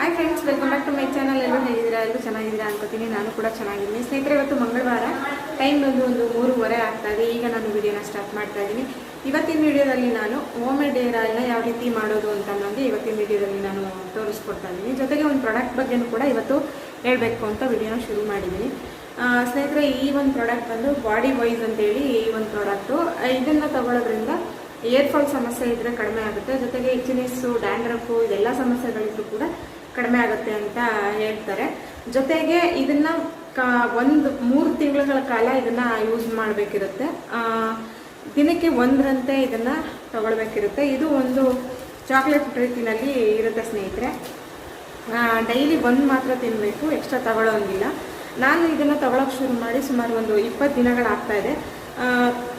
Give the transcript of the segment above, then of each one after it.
Hi friends welcome back to my channel ಎಲ್ಲರೂ ಹೇಗಿದ್ದೀರಾ? ಎಲ್ಲರೂ ಚೆನ್ನಾಗಿದ್ದೀರಾ ಅನ್ಕೋತೀನಿ. ನಾನು ಕೂಡ ಚೆನ್ನಾಗಿದ್ದೀನಿ. ಸ್ನೇಹಿತರೆ, ಇವತ್ತು ಮಂಗಳವಾರ. ಟೈಮ್ ಬಂದು ಒಂದು ಮೂರುವರೆ ಆಗ್ತಾ ಇದೆ. ಈಗ ನಾನು ವಿಡಿಯೋನ ಸ್ಟಾರ್ಟ್ ಮಾಡ್ತಾ ಇದ್ದೀನಿ. ಇವತ್ತಿನ ವಿಡಿಯೋದಲ್ಲಿ ನಾನು ಹೋಮ್ ಮೇಡ್ ಏರ್ ಆಯಿಲ್ನ ಯಾವ ರೀತಿ ಮಾಡೋದು ಅಂತ ಅನ್ನೋದು ಇವತ್ತಿನ ವಿಡಿಯೋದಲ್ಲಿ ನಾನು ತೋರಿಸ್ಕೊಡ್ತಾ ಇದ್ದೀನಿ. ಜೊತೆಗೆ ಒಂದು ಪ್ರಾಡಕ್ಟ್ ಬಗ್ಗೆನೂ ಕೂಡ ಇವತ್ತು ಹೇಳಬೇಕು ಅಂತ ವಿಡಿಯೋನ ಶುರು ಮಾಡಿದ್ದೀನಿ. ಸ್ನೇಹಿತರೆ, ಈ ಒಂದು ಪ್ರಾಡಕ್ಟ್ ಬಂದು ಬಾಡಿ ವೈಸ್ ಅಂತೇಳಿ ಈ ಒಂದು ಪ್ರಾಡಕ್ಟು ಇದನ್ನು ತಗೊಳ್ಳೋದ್ರಿಂದ ಏರ್ ಫಾಲ್ ಸಮಸ್ಯೆ ಇದ್ದರೆ ಕಡಿಮೆ ಆಗುತ್ತೆ. ಜೊತೆಗೆ ಇಚಿನೆಸ್ಸು ಡ್ಯಾಂಡ್ರಫು ಇದೆಲ್ಲ ಸಮಸ್ಯೆಗಳಿದ್ರು ಕೂಡ ಕಡಿಮೆ ಆಗುತ್ತೆ ಅಂತ ಹೇಳ್ತಾರೆ. ಜೊತೆಗೆ ಇದನ್ನ ಒಂದು ಮೂರು ತಿಂಗಳ ಕಾಲ ಇದನ್ನ ಯೂಸ್ ಮಾಡಬೇಕಿರುತ್ತೆ. ದಿನಕ್ಕೆ ಒಂದರಂತೆ ಇದನ್ನ ತಗೊಳ್ಬೇಕಿರುತ್ತೆ. ಇದು ಒಂದು ಚಾಕ್ಲೇಟ್ ರೀತಿನಲ್ಲಿ ಇರುತ್ತೆ ಸ್ನೇಹಿತರೆ. ಡೈಲಿ ಒಂದು ಮಾತ್ರ ತಿನ್ನಬೇಕು ಎಕ್ಸ್ಟ್ರಾ ತಗೊಳ್ಳೋಂಗಿಲ್ಲ ನಾನು ಇದನ್ನು ತಗೊಳಕ್ಕೆ ಶುರು ಮಾಡಿ ಸುಮಾರು ಒಂದು ಇಪ್ಪತ್ತು ದಿನಗಳಾಗ್ತಾ ಇದೆ.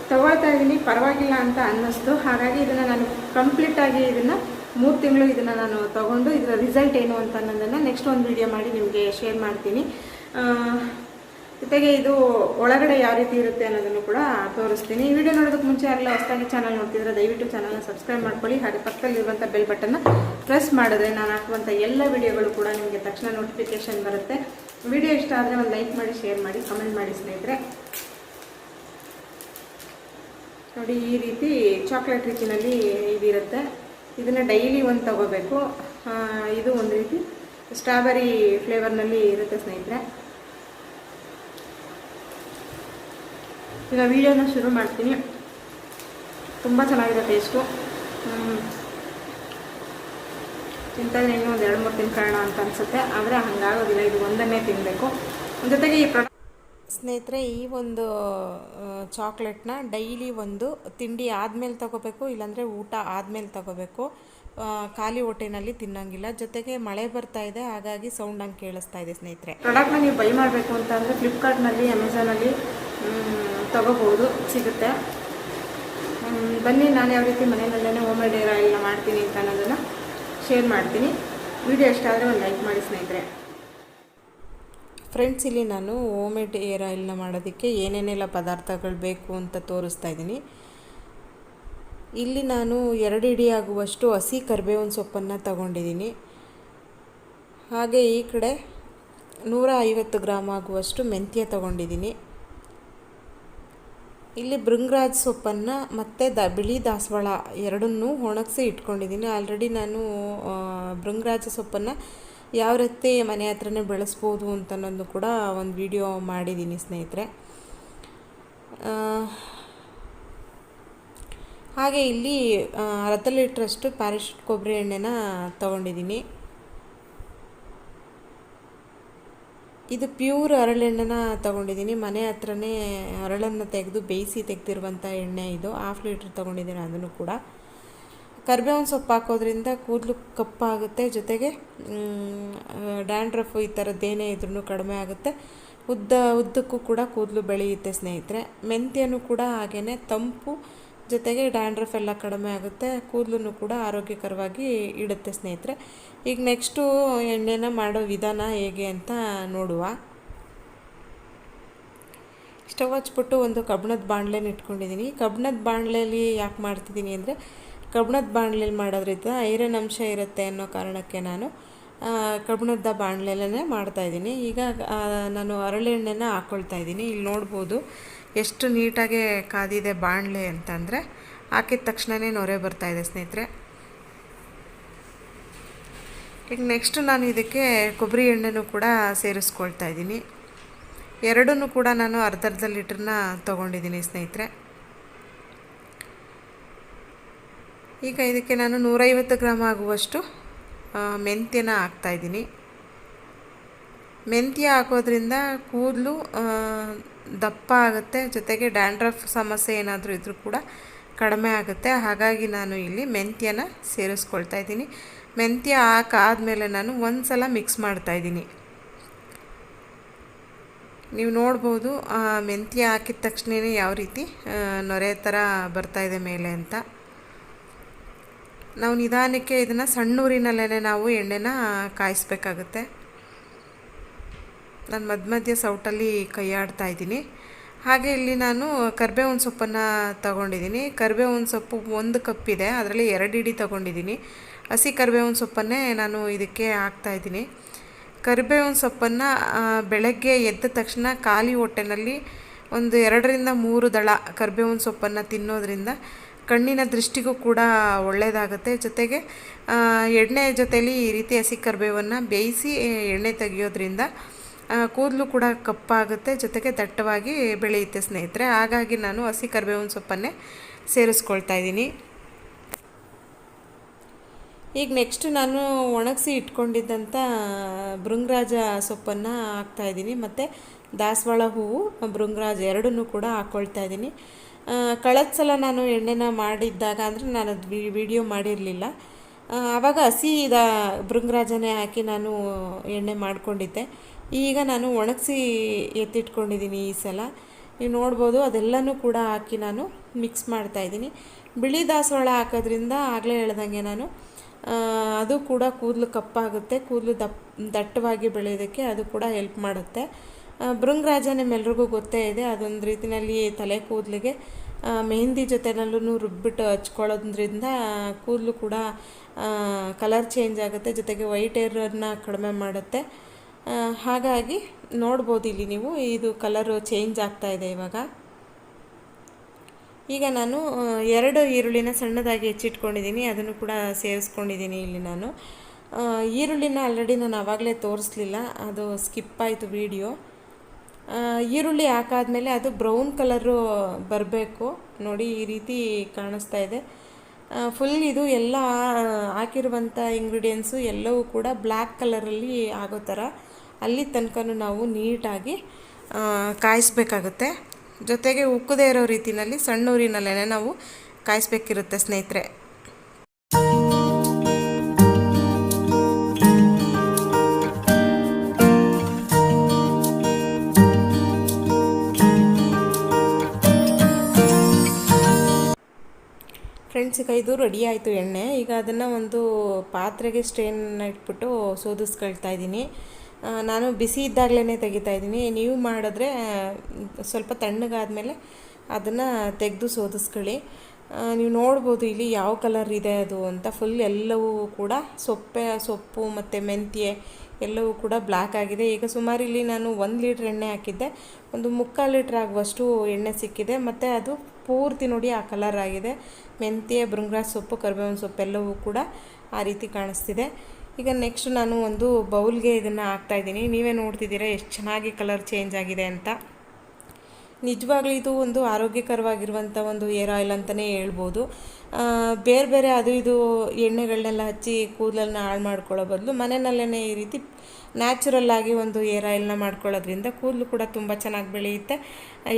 ತಗೊಳ್ತಾ ಇದ್ದೀನಿ ಪರವಾಗಿಲ್ಲ ಅಂತ ಅನ್ನಿಸ್ತು. ಹಾಗಾಗಿ ಇದನ್ನು ನಾನು ಕಂಪ್ಲೀಟಾಗಿ ಇದನ್ನು ಮೂರು ತಿಂಗಳು ಇದನ್ನು ನಾನು ತಗೊಂಡು ಇದರ ರಿಸಲ್ಟ್ ಏನು ಅಂತ ಅನ್ನೋದನ್ನು ನೆಕ್ಸ್ಟ್ ಒಂದು ವಿಡಿಯೋ ಮಾಡಿ ನಿಮಗೆ ಶೇರ್ ಮಾಡ್ತೀನಿ. ಜೊತೆಗೆ ಇದು ಒಳಗಡೆ ಯಾವ ರೀತಿ ಇರುತ್ತೆ ಅನ್ನೋದನ್ನು ಕೂಡ ತೋರಿಸ್ತೀನಿ. ಈ ವಿಡಿಯೋ ನೋಡೋದಕ್ಕೆ ಮುಂಚೆ ಆಗಲೇ ಹೊಸದಾಗಿ ಚಾನಲ್ ನೋಡ್ತಿದ್ರೆ ದಯವಿಟ್ಟು ಚಾನಲ್ನ ಸಬ್ಸ್ಕ್ರೈಬ್ ಮಾಡ್ಕೊಳ್ಳಿ. ಹಾಗೆ ಪಕ್ಕದಲ್ಲಿರುವಂಥ ಬೆಲ್ ಬಟನ್ನ ಪ್ರೆಸ್ ಮಾಡಿದ್ರೆ ನಾನು ಹಾಕುವಂಥ ಎಲ್ಲ ವಿಡಿಯೋಗಳು ಕೂಡ ನಿಮಗೆ ತಕ್ಷಣ ನೋಟಿಫಿಕೇಶನ್ ಬರುತ್ತೆ. ವಿಡಿಯೋ ಇಷ್ಟ ಆದರೆ ಒಂದು ಲೈಕ್ ಮಾಡಿ ಶೇರ್ ಮಾಡಿ ಕಮೆಂಟ್ ಮಾಡಿ ಸ್ನೇಹಿತರೆ. ನೋಡಿ ಈ ರೀತಿ ಚಾಕ್ಲೇಟ್ ರೀತಿನಲ್ಲಿ ಇದಿರುತ್ತೆ. ಇದನ್ನು ಡೈಲಿ ಒಂದು ತಗೋಬೇಕು. ಇದು ಒಂದು ರೀತಿ ಸ್ಟ್ರಾಬೆರಿ ಫ್ಲೇವರ್ನಲ್ಲಿ ಇರುತ್ತೆ ಸ್ನೇಹಿತರೆ. ಈಗ ವಿಡಿಯೋನ ಶುರು ಮಾಡ್ತೀನಿ. ತುಂಬ ಚೆನ್ನಾಗಿದೆ ಟೇಸ್ಟು ಇಂಥದ್ದು ಇನ್ನೂ ಒಂದು ಎರಡು ಮೂರು ತಿನ್ಕೊಳ್ಳೋಣ ಅಂತ ಅನಿಸುತ್ತೆ. ಆದರೆ ಹಂಗಾಗೋದಿಲ್ಲ, ಇದು ಒಂದನ್ನೇ ತಿನ್ನಬೇಕು ಜೊತೆಗೆ ಈ ಪ್ರಾಡಕ್ಟ್ ಸ್ನೇಹಿತರೆ, ಈ ಒಂದು ಚಾಕ್ಲೇಟ್ನ ಡೈಲಿ ಒಂದು ತಿಂಡಿ ಆದಮೇಲೆ ತಗೋಬೇಕು, ಇಲ್ಲಾಂದರೆ ಊಟ ಆದಮೇಲೆ ತಗೋಬೇಕು. ಖಾಲಿ ಹೊಟ್ಟೆನಲ್ಲಿ ತಿನ್ನಂಗಿಲ್ಲ. ಜೊತೆಗೆ ಮಳೆ ಬರ್ತಾ ಇದೆ, ಹಾಗಾಗಿ ಸೌಂಡ್ ಹಂಗೆ ಕೇಳಿಸ್ತಾ ಇದೆ ಸ್ನೇಹಿತರೆ. ಪ್ರಾಡಕ್ಟ್ನ ನೀವು ಬೈ ಮಾಡಬೇಕು ಅಂತ ಅಂದರೆ ಫ್ಲಿಪ್ಕಾರ್ಟ್ನಲ್ಲಿ ಅಮೆಝಾನಲ್ಲಿ ತಗೋಬೋದು, ಸಿಗುತ್ತೆ. ಬನ್ನಿ, ನಾನು ಯಾವ ರೀತಿ ಮನೆಯಲ್ಲೇ ಹೋಮ್ ಮೇಡ್ ಏರ್ ಮಾಡ್ತೀನಿ ಅಂತ ಅನ್ನೋದನ್ನು ಶೇರ್ ಮಾಡ್ತೀನಿ. ವಿಡಿಯೋ ಇಷ್ಟ ಆದರೆ ಒಂದು ಲೈಕ್ ಮಾಡಿ ಸ್ನೇಹಿತರೆ. ಫ್ರೆಂಡ್ಸ್ ಇಲ್ಲಿ ನಾನು ಓಮೆಡ್ ಏರ್ ಆಯಿಲ್ನ ಮಾಡೋದಕ್ಕೆ ಏನೇನೆಲ್ಲ ಪದಾರ್ಥಗಳು ಬೇಕು ಅಂತ ತೋರಿಸ್ತಾ ಇದ್ದೀನಿ. ಇಲ್ಲಿ ನಾನು ಎರಡು ಇಡಿ ಆಗುವಷ್ಟು ಹಸಿ ಕರಿಬೇವಿನ ಸೊಪ್ಪನ್ನು ತಗೊಂಡಿದ್ದೀನಿ. ಹಾಗೆ ಈ ಕಡೆ ನೂರ ಐವತ್ತು ಗ್ರಾಮ್ ಆಗುವಷ್ಟು ಮೆಂತ್ಯ ತಗೊಂಡಿದ್ದೀನಿ. ಇಲ್ಲಿ ಭೃಂಗರಾಜ್ ಸೊಪ್ಪನ್ನು ಮತ್ತು ದ ಬಿಳಿ ದಾಸವಾಳ ಎರಡನ್ನೂ ಒಣಗಿಸಿ ಇಟ್ಕೊಂಡಿದ್ದೀನಿ. ಆಲ್ರೆಡಿ ನಾನು ಭೃಂಗರಾಜ ಸೊಪ್ಪನ್ನು ಯಾವ ರೀತಿ ಮನೆ ಹತ್ರನೇ ಬೆಳೆಸ್ಬೋದು ಅಂತ ಅನ್ನೋದು ಕೂಡ ಒಂದು ವಿಡಿಯೋ ಮಾಡಿದ್ದೀನಿ ಸ್ನೇಹಿತರೆ. ಹಾಗೆ ಇಲ್ಲಿ ಅರ್ಧ ಲೀಟ್ರಷ್ಟು ಪ್ಯಾರಾಶೂಟ್ ಕೊಬ್ಬರಿ ಎಣ್ಣೆನ ತಗೊಂಡಿದ್ದೀನಿ. ಇದು ಪ್ಯೂರ್ ಹರಳೆಣ್ಣೆನ ತಗೊಂಡಿದ್ದೀನಿ. ಮನೆ ಹತ್ರನೇ ಹರಳನ್ನು ತೆಗೆದು ಬೇಯಿಸಿ ತೆಗೆದಿರುವಂಥ ಎಣ್ಣೆ ಇದು. ಹಾಫ್ ಲೀಟ್ರ್ ತೊಗೊಂಡಿದ್ದೀನಿ ಅದನ್ನು ಕೂಡ. ಕರಿಬೇವಿನ ಸೊಪ್ಪು ಹಾಕೋದ್ರಿಂದ ಕೂದಲು ಕಪ್ಪಾಗುತ್ತೆ, ಜೊತೆಗೆ ಡ್ಯಾಂಡ್ರಫ್ ಈ ಥರದ್ದೇನೇ ಇದ್ರೂ ಕಡಿಮೆ ಆಗುತ್ತೆ. ಉದ್ದ, ಉದ್ದಕ್ಕೂ ಕೂಡ ಕೂದಲು ಬೆಳೆಯುತ್ತೆ ಸ್ನೇಹಿತರೆ. ಮೆಂತ್ಯನು ಕೂಡ ಹಾಗೆಯೇ ತಂಪು, ಜೊತೆಗೆ ಡ್ಯಾಂಡ್ರಫ್ ಎಲ್ಲ ಕಡಿಮೆ ಆಗುತ್ತೆ ಕೂದಲು ಕೂಡ ಆರೋಗ್ಯಕರವಾಗಿ ಇಡುತ್ತೆ ಸ್ನೇಹಿತರೆ. ಈಗ ನೆಕ್ಸ್ಟು ಎಣ್ಣೆನ ಮಾಡೋ ವಿಧಾನ ಹೇಗೆ ಅಂತ ನೋಡುವ. ಸ್ಟವ್ ಹಚ್ಬಿಟ್ಟು ಒಂದು ಕಬ್ಬಣದ ಬಾಣಲೆನ ಇಟ್ಕೊಂಡಿದ್ದೀನಿ ಕಬ್ಬಣದ ಬಾಣಲೆಯಲ್ಲಿ ಯಾಕೆ ಮಾಡ್ತಿದ್ದೀನಿ ಅಂದರೆ ಕಬ್ಬಣದ ಬಾಣಲೆಯಲ್ಲಿ ಮಾಡೋದ್ರಿಂದ ಐರನ್ ಅಂಶ ಇರುತ್ತೆ ಅನ್ನೋ ಕಾರಣಕ್ಕೆ ನಾನು ಕಬ್ಬಿಣದ ಬಾಣಲೆಲೇ ಮಾಡ್ತಾಯಿದ್ದೀನಿ ಈಗ ನಾನು ಹರಳೆಣ್ಣೆನ ಹಾಕ್ಕೊಳ್ತಾ ಇದ್ದೀನಿ. ಇಲ್ಲಿ ನೋಡ್ಬೋದು ಎಷ್ಟು ನೀಟಾಗಿ ಕಾದಿದೆ ಬಾಣಲೆ ಅಂತಂದರೆ, ಹಾಕಿದ ತಕ್ಷಣವೇ ನೊರೆ ಬರ್ತಾಯಿದೆ ಸ್ನೇಹಿತರೆ. ಈಗ ನೆಕ್ಸ್ಟ್ ನಾನು ಇದಕ್ಕೆ ಕೊಬ್ಬರಿ ಎಣ್ಣೆನೂ ಕೂಡ ಸೇರಿಸ್ಕೊಳ್ತಾ ಇದ್ದೀನಿ. ಎರಡನ್ನೂ ಕೂಡ ನಾನು ಅರ್ಧ ಅರ್ಧ ಲೀಟ್ರನ್ನ ತೊಗೊಂಡಿದ್ದೀನಿ ಸ್ನೇಹಿತರೆ. ಈಗ ಇದಕ್ಕೆ ನಾನು ನೂರೈವತ್ತು ಗ್ರಾಮ್ ಆಗುವಷ್ಟು ಮೆಂತ್ಯನ ಹಾಕ್ತಾಯಿದ್ದೀನಿ ಮೆಂತ್ಯ ಹಾಕೋದ್ರಿಂದ ಕೂದಲು ದಪ್ಪ ಆಗುತ್ತೆ, ಜೊತೆಗೆ ಡ್ಯಾಂಡ್ರಫ್ ಸಮಸ್ಯೆ ಏನಾದರೂ ಇದ್ದರೂ ಕೂಡ ಕಡಿಮೆ ಆಗುತ್ತೆ. ಹಾಗಾಗಿ ನಾನು ಇಲ್ಲಿ ಮೆಂತ್ಯನ ಸೇರಿಸ್ಕೊಳ್ತಾ ಇದ್ದೀನಿ. ಮೆಂತ್ಯ ಹಾಕಾದಮೇಲೆ ನಾನು ಒಂದು ಸಲ ಮಿಕ್ಸ್ ಮಾಡ್ತಾಯಿದ್ದೀನಿ ನೀವು ನೋಡ್ಬೋದು ಮೆಂತ್ಯ ಹಾಕಿದ ತಕ್ಷಣವೇ ಯಾವ ರೀತಿ ನೊರೆ ಥರ ಬರ್ತಾಯಿದೆ ಮೇಲೆ ಅಂತ. ನಾವು ನಿಧಾನಕ್ಕೆ ಇದನ್ನು ಸಣ್ಣೂರಿನಲ್ಲೇ ನಾವು ಎಣ್ಣೆನ ಕಾಯಿಸ್ಬೇಕಾಗುತ್ತೆ. ನಾನು ಮಧ್ಯ ಮಧ್ಯ ಸೌಟಲ್ಲಿ ಕೈಯಾಡ್ತಾ ಇದ್ದೀನಿ. ಹಾಗೆ ಇಲ್ಲಿ ನಾನು ಕರಿಬೇವಿನ ಸೊಪ್ಪನ್ನು ತಗೊಂಡಿದ್ದೀನಿ. ಕರಿಬೇವಿನ ಸೊಪ್ಪು ಒಂದು ಕಪ್ ಇದೆ, ಅದರಲ್ಲಿ ಎರಡು ಇಡಿ ತಗೊಂಡಿದ್ದೀನಿ. ಹಸಿ ಕರಿಬೇವಿನ ಸೊಪ್ಪನ್ನೇ ನಾನು ಇದಕ್ಕೆ ಹಾಕ್ತಾ ಇದ್ದೀನಿ. ಕರಿಬೇವಿನ ಸೊಪ್ಪನ್ನು ಬೆಳಗ್ಗೆ ಎದ್ದ ತಕ್ಷಣ ಖಾಲಿ ಹೊಟ್ಟೆನಲ್ಲಿ ಒಂದು ಎರಡರಿಂದ ಮೂರು ದಳ ಕರಿಬೇವಿನ ಸೊಪ್ಪನ್ನು ತಿನ್ನೋದ್ರಿಂದ ಕಣ್ಣಿನ ದೃಷ್ಟಿಗೂ ಕೂಡ ಒಳ್ಳೆಯದಾಗುತ್ತೆ ಜೊತೆಗೆ ಎಣ್ಣೆ ಜೊತೆಯಲ್ಲಿ ಈ ರೀತಿ ಹಸಿ ಕರಿಬೇವನ್ನು ಬೇಯಿಸಿ ಎಣ್ಣೆ ತೆಗೆಯೋದ್ರಿಂದ ಕೂದಲು ಕೂಡ ಕಪ್ಪಾಗುತ್ತೆ. ಜೊತೆಗೆ ದಟ್ಟವಾಗಿ ಬೆಳೆಯುತ್ತೆ ಸ್ನೇಹಿತರೆ. ಹಾಗಾಗಿ ನಾನು ಹಸಿ ಕರಿಬೇವಿನ ಸೊಪ್ಪನ್ನೇ ಸೇರಿಸ್ಕೊಳ್ತಾ ಇದ್ದೀನಿ. ಈಗ ನೆಕ್ಸ್ಟ್ ನಾನು ಒಣಗಿಸಿ ಇಟ್ಕೊಂಡಿದ್ದಂಥ ಭೃಂಗರಾಜ ಸೊಪ್ಪನ್ನು ಹಾಕ್ತಾಯಿದ್ದೀನಿ ಮತ್ತು ದಾಸವಾಳ ಹೂವು, ಭೃಂಗರಾಜ ಎರಡನ್ನೂ ಕೂಡ ಹಾಕ್ಕೊಳ್ತಾ ಇದ್ದೀನಿ. ಕಳೆದ ಸಲ ನಾನು ಎಣ್ಣೆನ ಮಾಡಿದ್ದಾಗ ಅಂದರೆ ನಾನು ಅದು ವಿಡಿಯೋ ಮಾಡಿರಲಿಲ್ಲ. ಆವಾಗ ಹಸಿ ಇದ ಭೃಂಗರಾಜನೇ ಹಾಕಿ ನಾನು ಎಣ್ಣೆ ಮಾಡಿಕೊಂಡಿದ್ದೆ. ಈಗ ನಾನು ಒಣಗಿಸಿ ಎತ್ತಿಟ್ಕೊಂಡಿದ್ದೀನಿ ಈ ಸಲ. ನೀವು ನೋಡ್ಬೋದು, ಅದೆಲ್ಲನೂ ಕೂಡ ಹಾಕಿ ನಾನು ಮಿಕ್ಸ್ ಮಾಡ್ತಾಯಿದ್ದೀನಿ ಬಿಳಿ ದಾಸವಾಳ ಹಾಕೋದ್ರಿಂದ ಆಗಲೇ ಹೇಳ್ದಂಗೆ ನಾನು ಅದು ಕೂಡ ಕೂದಲು ಕಪ್ಪಾಗುತ್ತೆ, ಕೂದಲು ದಪ್ಪ ದಟ್ಟವಾಗಿ ಬೆಳೆಯೋದಕ್ಕೆ ಅದು ಕೂಡ ಹೆಲ್ಪ್ ಮಾಡುತ್ತೆ. ಭೃಂಗರಾಜ ನಿಮ್ಮೆಲ್ರಿಗೂ ಗೊತ್ತೇ ಇದೆ. ಅದೊಂದು ರೀತಿಯಲ್ಲಿ ತಲೆ ಕೂದಲಿಗೆ ಮೆಹಂದಿ ಜೊತೆನಲ್ಲೂ ರುಬ್ಬಿಟ್ಟು ಹಚ್ಕೊಳ್ಳೋದ್ರಿಂದ ಕೂದಲು ಕೂಡ ಕಲರ್ ಚೇಂಜ್ ಆಗುತ್ತೆ, ಜೊತೆಗೆ ವೈಟ್ ಏರನ್ನು ಕಡಿಮೆ ಮಾಡುತ್ತೆ. ಹಾಗಾಗಿ ನೋಡ್ಬೋದು ಇಲ್ಲಿ ನೀವು, ಇದು ಕಲರು ಚೇಂಜ್ ಆಗ್ತಾ ಇದೆ ಇವಾಗ. ಈಗ ನಾನು ಎರಡು ಈರುಳ್ಳಿನ ಸಣ್ಣದಾಗಿ ಹೆಚ್ಚಿಟ್ಕೊಂಡಿದ್ದೀನಿ, ಅದನ್ನು ಕೂಡ ಸೇರಿಸ್ಕೊಂಡಿದ್ದೀನಿ ಇಲ್ಲಿ ನಾನು. ಈರುಳ್ಳಿನ ಆಲ್ರೆಡಿ ನಾನು ಆವಾಗಲೇ ತೋರಿಸ್ಲಿಲ್ಲ, ಅದು ಸ್ಕಿಪ್ ಆಯಿತು ವಿಡಿಯೋ. ಈರುಳ್ಳಿ ಹಾಕಾದ್ಮೇಲೆ ಅದು ಬ್ರೌನ್ ಕಲರು ಬರಬೇಕು. ನೋಡಿ, ಈ ರೀತಿ ಕಾಣಿಸ್ತಾ ಇದೆ. ಫುಲ್ ಇದು ಎಲ್ಲ ಹಾಕಿರುವಂಥ ಇಂಗ್ರೀಡಿಯೆಂಟ್ಸು ಎಲ್ಲವೂ ಕೂಡ ಬ್ಲ್ಯಾಕ್ ಕಲರಲ್ಲಿ ಆಗೋ ಥರ ಅಲ್ಲಿ ತನಕನೂ ನಾವು ನೀಟಾಗಿ ಕಾಯಿಸ್ಬೇಕಾಗುತ್ತೆ. ಜೊತೆಗೆ ಉಕ್ಕದೇ ಇರೋ ರೀತಿಯಲ್ಲಿ ಸಣ್ಣ ಊರಿನಲ್ಲೇ ನಾವು ಕಾಯಿಸ್ಬೇಕಿರುತ್ತೆ ಸ್ನೇಹಿತರೆ. ಫ್ರೆಂಡ್ಸ್ ಈಗ ಇದು ರೆಡಿ ಆಯಿತು ಎಣ್ಣೆ. ಈಗ ಅದನ್ನು ಒಂದು ಪಾತ್ರೆಗೆ ಸ್ಟ್ರೇನ್ ಇಟ್ಬಿಟ್ಟು ಸೋದಿಸ್ಕೊಳ್ತಾ ಇದ್ದೀನಿ. ನಾನು ಬಿಸಿ ಇದ್ದಾಗಲೇ ತೆಗಿತಾ ಇದ್ದೀನಿ. ನೀವು ಮಾಡಿದ್ರೆ ಸ್ವಲ್ಪ ತಣ್ಣಗಾದಮೇಲೆ ಅದನ್ನು ತೆಗೆದು ಸೋದಿಸ್ಕೊಳ್ಳಿ. ನೀವು ನೋಡ್ಬೋದು ಇಲ್ಲಿ ಯಾವ ಕಲರ್ ಇದೆ ಅದು ಅಂತ. ಫುಲ್ ಎಲ್ಲವೂ ಕೂಡ ಸೊಪ್ಪೆ, ಸೊಪ್ಪು ಮತ್ತು ಮೆಂತ್ಯೆ ಎಲ್ಲವೂ ಕೂಡ ಬ್ಲ್ಯಾಕ್ ಆಗಿದೆ. ಈಗ ಸುಮಾರು ಇಲ್ಲಿ ನಾನು ಒಂದು ಲೀಟ್ರ್ ಎಣ್ಣೆ ಹಾಕಿದ್ದೆ. ಒಂದು ಮುಕ್ಕಾಲು ಲೀಟ್ರ್ ಆಗುವಷ್ಟು ಎಣ್ಣೆ ಸಿಕ್ಕಿದೆ. ಮತ್ತು ಅದು ಪೂರ್ತಿ ನೋಡಿ ಆ ಕಲರ್ ಆಗಿದೆ. ಮೆಂತ್ಯ ಬೃಂಗ್ರಾಜ್ ಸೊಪ್ಪು, ಕರಿಬೇವಿನ ಸೊಪ್ಪೆಲ್ಲವೂ ಕೂಡ ಆ ರೀತಿ ಕಾಣಿಸ್ತಿದೆ. ಈಗ ನೆಕ್ಸ್ಟ್ ನಾನು ಒಂದು ಬೌಲ್ಗೆ ಇದನ್ನು ಹಾಕ್ತಾಯಿದ್ದೀನಿ ನೀವೇ ನೋಡ್ತಿದ್ದೀರಾ, ಎಷ್ಟು ಚೆನ್ನಾಗಿ ಕಲರ್ ಚೇಂಜ್ ಆಗಿದೆ ಅಂತ. ನಿಜವಾಗ್ಲೂ ಇದು ಒಂದು ಆರೋಗ್ಯಕರವಾಗಿರುವಂಥ ಒಂದು ಏರ್ ಆಯಿಲ್ ಅಂತಲೇ ಹೇಳ್ಬೋದು. ಬೇರೆ ಬೇರೆ ಅದು ಇದು ಎಣ್ಣೆಗಳನ್ನೆಲ್ಲ ಹಚ್ಚಿ ಕೂದಲನ್ನ ಹಾಳು ಮಾಡ್ಕೊಳ್ಳೋ ಬದಲು ಮನೆಯಲ್ಲೇ ಈ ರೀತಿ ನ್ಯಾಚುರಲ್ ಆಗಿ ಒಂದು ಏರ್ ಆಯಿಲ್ನ ಮಾಡ್ಕೊಳ್ಳೋದ್ರಿಂದ ಕೂದಲು ಕೂಡ ತುಂಬ ಚೆನ್ನಾಗಿ ಬೆಳೆಯುತ್ತೆ.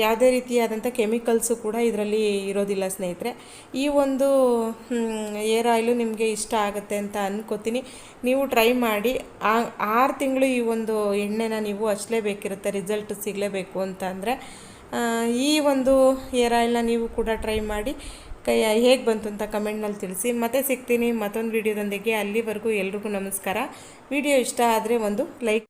ಯಾವುದೇ ರೀತಿಯಾದಂಥ ಕೆಮಿಕಲ್ಸು ಕೂಡ ಇದರಲ್ಲಿ ಇರೋದಿಲ್ಲ ಸ್ನೇಹಿತರೆ. ಈ ಒಂದು ಏರ್ ಆಯಿಲು ನಿಮಗೆ ಇಷ್ಟ ಆಗುತ್ತೆ ಅಂತ ಅನ್ಕೋತೀನಿ. ನೀವು ಟ್ರೈ ಮಾಡಿ. ಆರು ತಿಂಗಳು ಈ ಒಂದು ಎಣ್ಣೆನ ನೀವು ಹಚ್ಚಲೇಬೇಕಿರುತ್ತೆ ರಿಸಲ್ಟ್ ಸಿಗಲೇಬೇಕು ಅಂತ ಅಂದರೆ. ಈ ಒಂದು ಏರ್ ಆಯಿಲ್ನ ನೀವು ಕೂಡ ಟ್ರೈ ಮಾಡಿ, ಕೈ, ಹೇಗೆ ಬಂತು ಅಂತ ಕಮೆಂಟ್ನಲ್ಲಿ ತಿಳಿಸಿ. ಮತ್ತೆ ಸಿಗ್ತೀನಿ ಮತ್ತೊಂದು ವಿಡಿಯೋದೊಂದಿಗೆ ಅಲ್ಲಿವರೆಗೂ ಎಲ್ರಿಗೂ ನಮಸ್ಕಾರ. ವಿಡಿಯೋ ಇಷ್ಟ ಆದರೆ ಒಂದು ಲೈಕ್